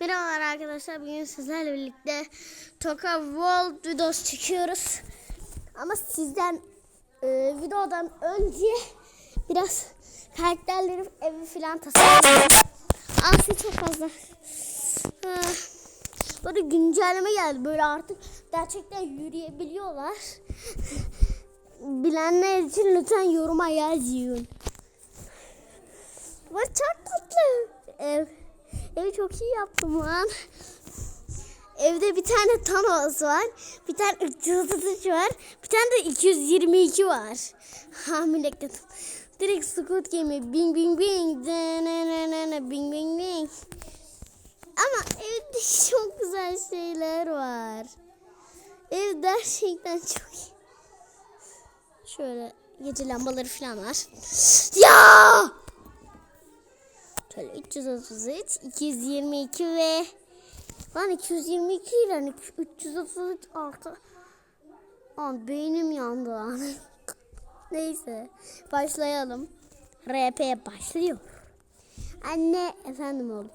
Merhabalar arkadaşlar. Bugün sizlerle birlikte Toka World videosu çekiyoruz. Ama sizden e, videodan önce biraz karakterleri evi falan tasarladım. Asi çok fazla. Ha, Böyle güncelleme geldi. Böyle artık gerçekten yürüyebiliyorlar. Bilenler için lütfen yoruma yazın. Bu çok tatlı. Ev. Evi çok iyi yaptım lan. Evde bir tane Thanos var. Bir tane 333 var. Bir tane de 222 var. Hamile kadın. Direkt Squid Game. Bing bing bing. Bing bing bing. Ama evde çok güzel şeyler var. Ev gerçekten çok iyi. Şöyle gece lambaları falan var. Ya! Şöyle 333, 222 ve lan 222 ile 333 artı An beynim yandı lan. Neyse başlayalım. RP başlıyor. Anne efendim oğlum.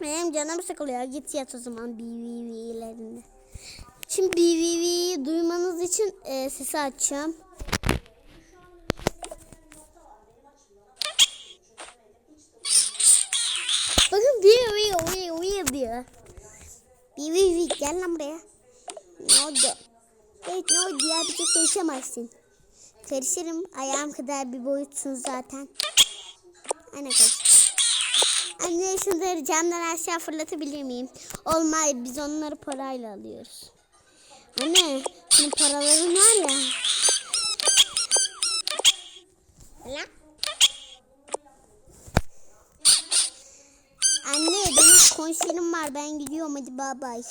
Benim canım sıkılıyor. Git yat o zaman BVV'lerinde. Şimdi BVV'yi duymanız için e, sesi açacağım. Bakın bir bir bir diyor. Bir bir bir gel lan buraya. Ne oldu? Evet ne oldu ya bir şey karışamazsın. Karışırım ayağım kadar bir boyutsun zaten. Anne karış. Anne şunları camdan aşağı fırlatabilir miyim? Olmaz biz onları parayla alıyoruz. Anne senin paraların var ya. Lan. Anne benim konserim var ben gidiyorum hadi bay bay.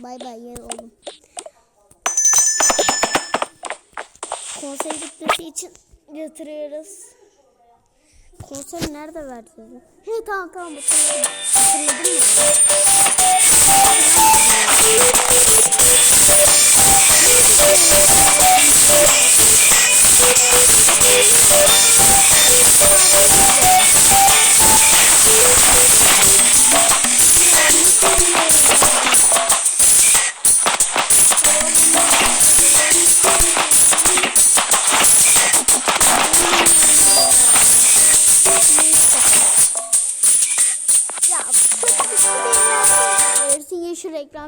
Bay bay yer oğlum. Konser gitmesi için götürüyoruz. Konser nerede verdi? He tamam tamam hatırladım. Hatırladım ya. Ya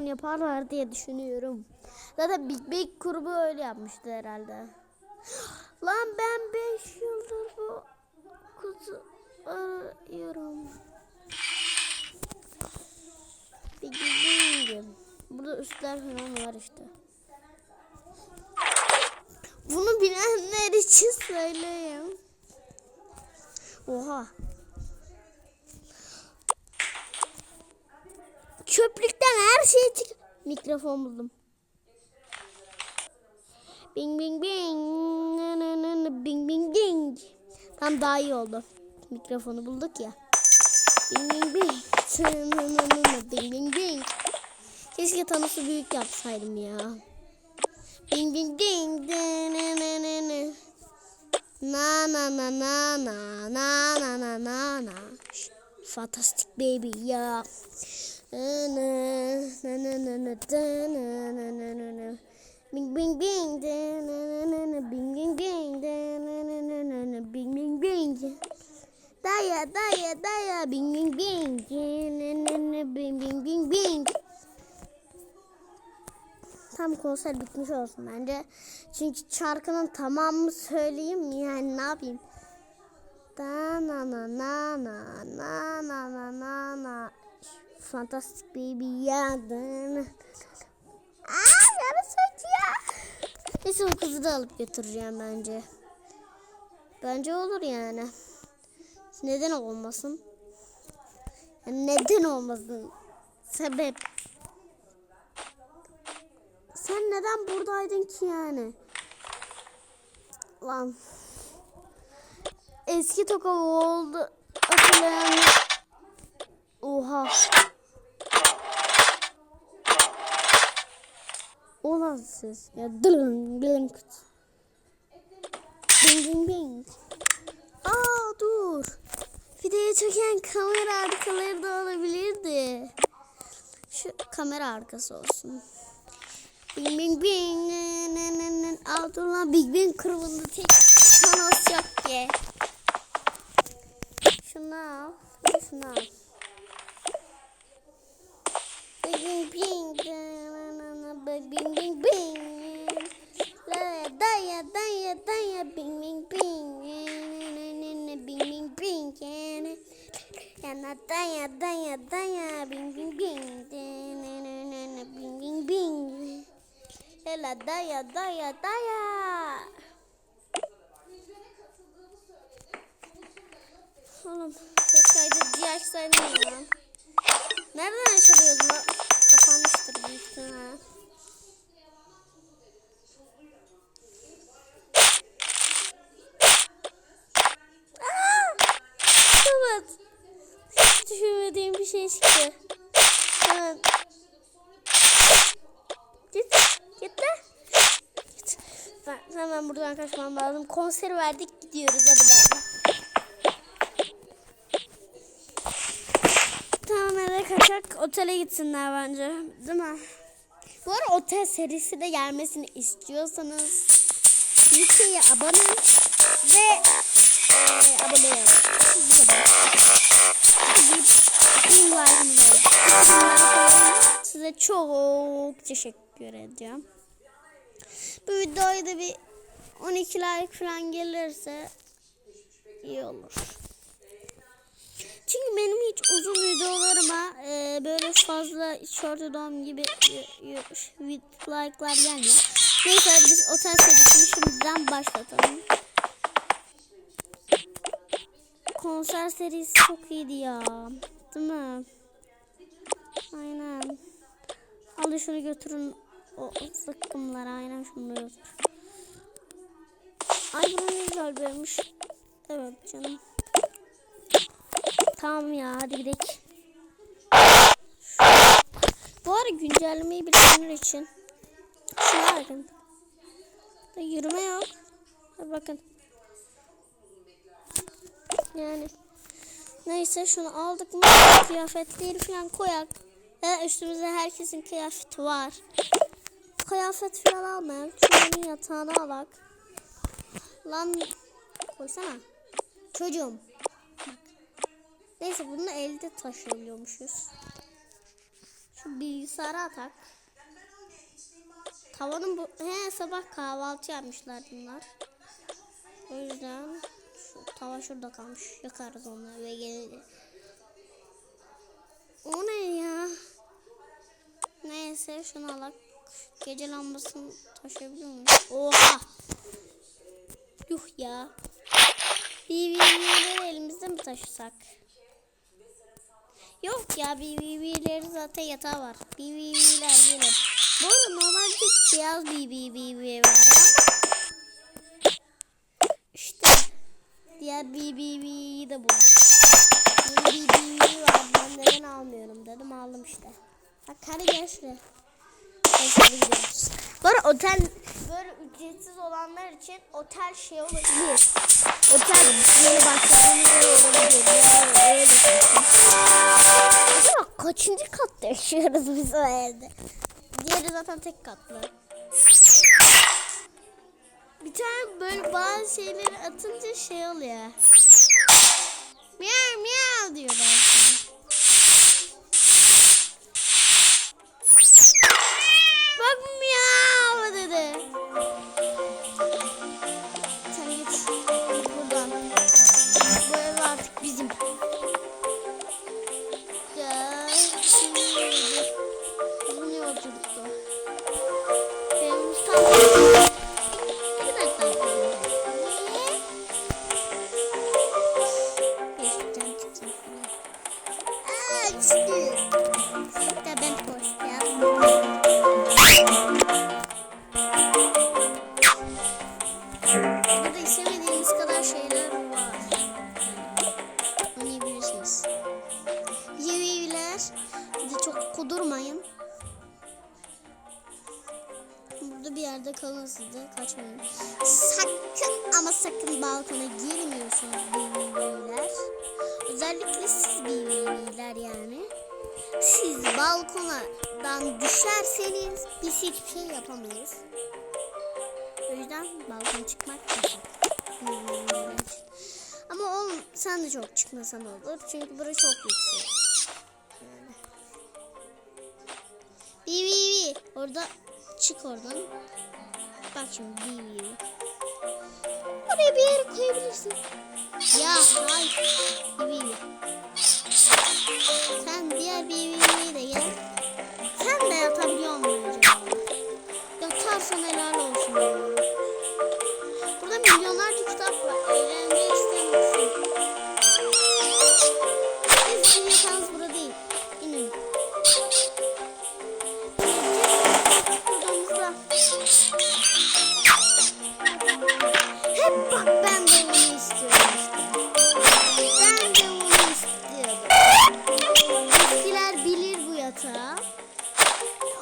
yaparlar diye düşünüyorum. Zaten Big Bang grubu öyle yapmıştı herhalde. Lan ben 5 yıldır bu kuzu arıyorum. Big Bang. Burada üstler falan var işte. Bunu bilenler için söyleyeyim. Oha. Çöplükten her şey çık. Mikrofon buldum. Bing bing bing. Bing bing bing. Tam daha iyi oldu. Mikrofonu bulduk ya. Bing bing bing. Bing bing bing. Keşke tanısı büyük yapsaydım ya. Bing bing bing. Na na na na na na na na na na. Fantastic baby ya. Na Bing bing bing na na na na bing bing bing na na na na na bing bing bing. Daya daya daya bing bing bing na na bing bing bing bing. Tam konser bitmiş olsun bence. Çünkü şarkının tamamını söyleyeyim? Yani ne yapayım? Da na na na na na na na na na Fantastic baby ya. Da, na. Aa yarısı ya. Neyse o kızı da alıp götüreceğim bence. Bence olur yani. Neden olmasın? Neden olmasın? Sebep. Sen neden buradaydın ki yani? Lan. Eski Toka oldu. Hatırlayan. Oha. Nasıl ses? Ya dılın dılın kıt. Bing bing bing. Aa dur. Videoyu çeken kamera arkaları da olabilirdi. Şu kamera arkası olsun. Bing bing bing. nı nı. Abdullah Big Bang kırıldı tek Thanos yok ki. Şunu al. Şunu al. Bing bing bing. Bing bing bing bing. La daya daya daya bing bing bing. nı nı nı nı, Bing bing bing. nı. Yana daya daya daya bing bing bing. nı nı nı nı, Bing bing bing. Ela daya daya daya. Oğlum ses kaydı açsaydım ya. Nereden açılıyordu? Kapanmıştır büyük ihtimal. Aa! Evet. Hiç düşünmediğim bir şey çıktı. Git. Git lan. Git. Ben hemen buradan kaçmam lazım. Konser verdik gidiyoruz hadi bay. Tamam eve kaçak otele gitsinler bence. Değil mi? Bu arada otel serisi de gelmesini istiyorsanız YouTube'a abone ve e, abone olun. Bu kadar. Size çok teşekkür edeceğim. Bu videoya da bir 12 like falan gelirse iyi olur. Çünkü benim hiç uzun videolarıma e, böyle fazla short dom gibi like'lar gelmiyor. Neyse biz otel serisini şimdiden başlatalım. Konser serisi çok iyiydi ya. Değil mi? Aynen. Alın şunu götürün. O zıkkımlara aynen şunu götür. Ay bu ne güzel böylemiş. Evet canım. Tamam ya hadi gidelim. Bu ara güncellemeyi bilenler için şuna bakın. Yürüme yok. Hadi bakın. Yani neyse şunu aldık mı kıyafetleri falan koyak. Ve üstümüzde herkesin kıyafeti var. Kıyafet falan almayalım. Şunların yatağını alak. Lan koysana. Çocuğum. Neyse bunu elde taşıyabiliyormuşuz. Şu bilgisayara atak. Tavanın bu... He sabah kahvaltı yapmışlar bunlar. O yüzden şu tava şurada kalmış. Yakarız onları ve gelince. O ne ya? Neyse şunu alak. Gece lambasını taşıyabiliyor muyum? Oha! Yuh ya. BBB'leri elimizde mi taşısak? Yok ya BBB'leri zaten yatağı var. BBB'ler gelir. Bu arada normal tek beyaz BBB var ama diğer BBB'yi de buldum. Yeni BBB var ben neden almıyorum dedim aldım işte. Bak hadi gel şuraya. Arada otel böyle ücretsiz olanlar için otel şey olabilir. Otel yeni başladığımız olabilir. Yani öyle. Acaba kaçıncı katta yaşıyoruz biz o evde? Diğeri zaten tek katlı. Tane böyle bazı şeyleri atınca şey oluyor. Miyav miyav diyorlar sana. Siz BBB'ler yani. Siz balkonadan düşerseniz biz hiçbir şey yapamayız. O yüzden balkona çıkmak. BBB'ler. Ama oğlum sen de çok çıkmasan olur. Çünkü burası çok yüksek. Yani. Bi bi bi. Orada çık oradan. Bak şimdi bi bi bi. Oraya bir yere koyabilirsin. Ya hayır. Sen diğer bi bi bi'ye de gel.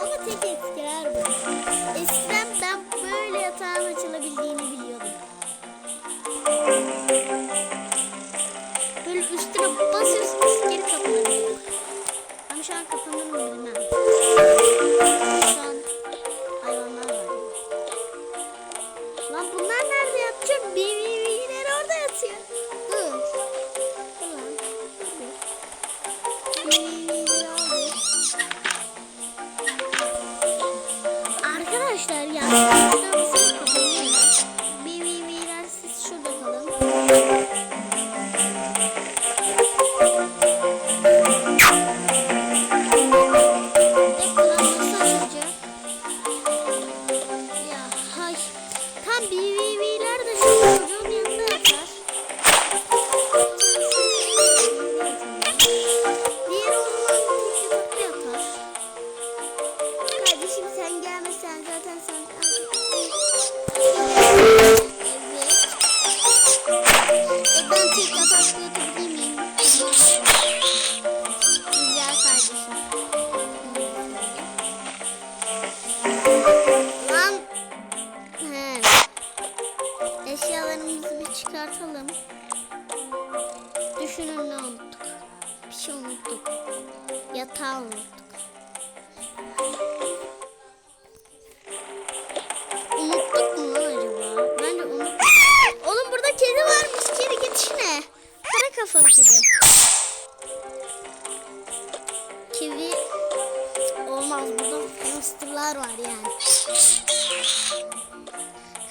Ama tek eskiler bu. Eskiden ben böyle yatağın açılabildiğini biliyordum. Arkadaşlar ya.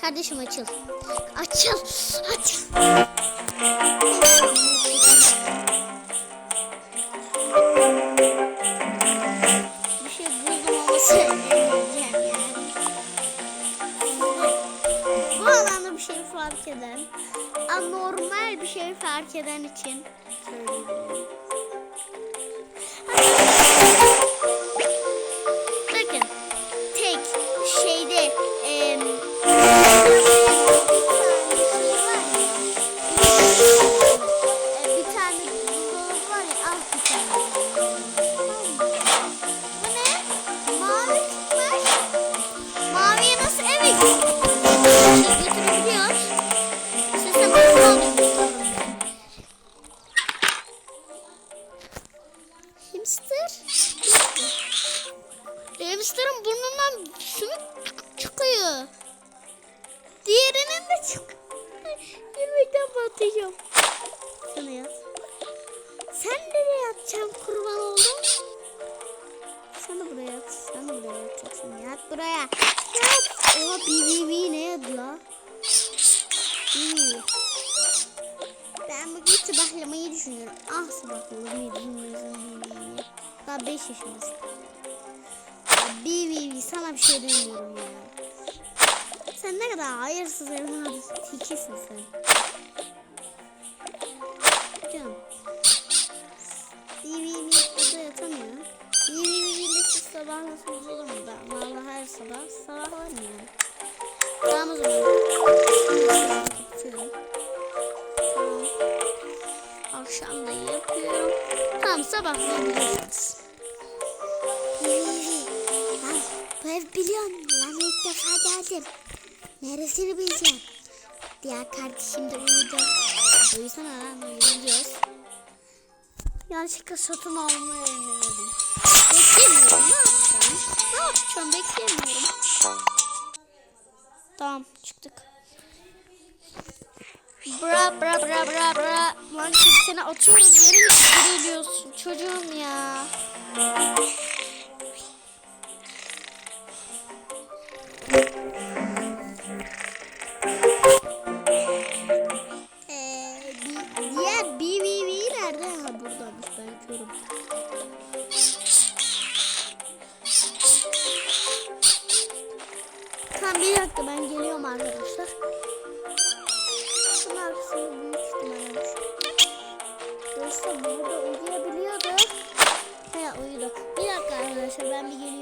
Kardeşim açıl. Açıl. Açıl. Şey. Bu bir şey fark eden, anormal bir şey fark eden için söyleyebilirim. Bugün sabahlamayı düşünüyorum. Ah sabahlamayı düşünüyorum. Daha 5 yaşındasın. BBB sana bir şey demiyorum ya. Sen ne kadar hayırsız evladım. Tikisin sen. Canım. BBB burada yatamıyor. BBB ile siz sabahlasanız olur mu? Ben valla her sabah sabahlarım yani. Tamam o zaman. Akşam da yapıyorum. Tamam sabahlayabilirsiniz. BBB. Ay Bu ev biliyorum. Ben ilk defa geldim. Neresini bileceğim. Diğer kardeşim de uyudu. Uyusana lan uyuyacağız. Yanlışlıkla satın almayı öneriyorum. Beklemiyorum. Ne yapacağım? Ne yapacağım? Beklemiyorum. Tamam çıktık. Bra bra bra bra bra. Lan seni atıyoruz yere mi sürülüyorsun çocuğum ya. So let me.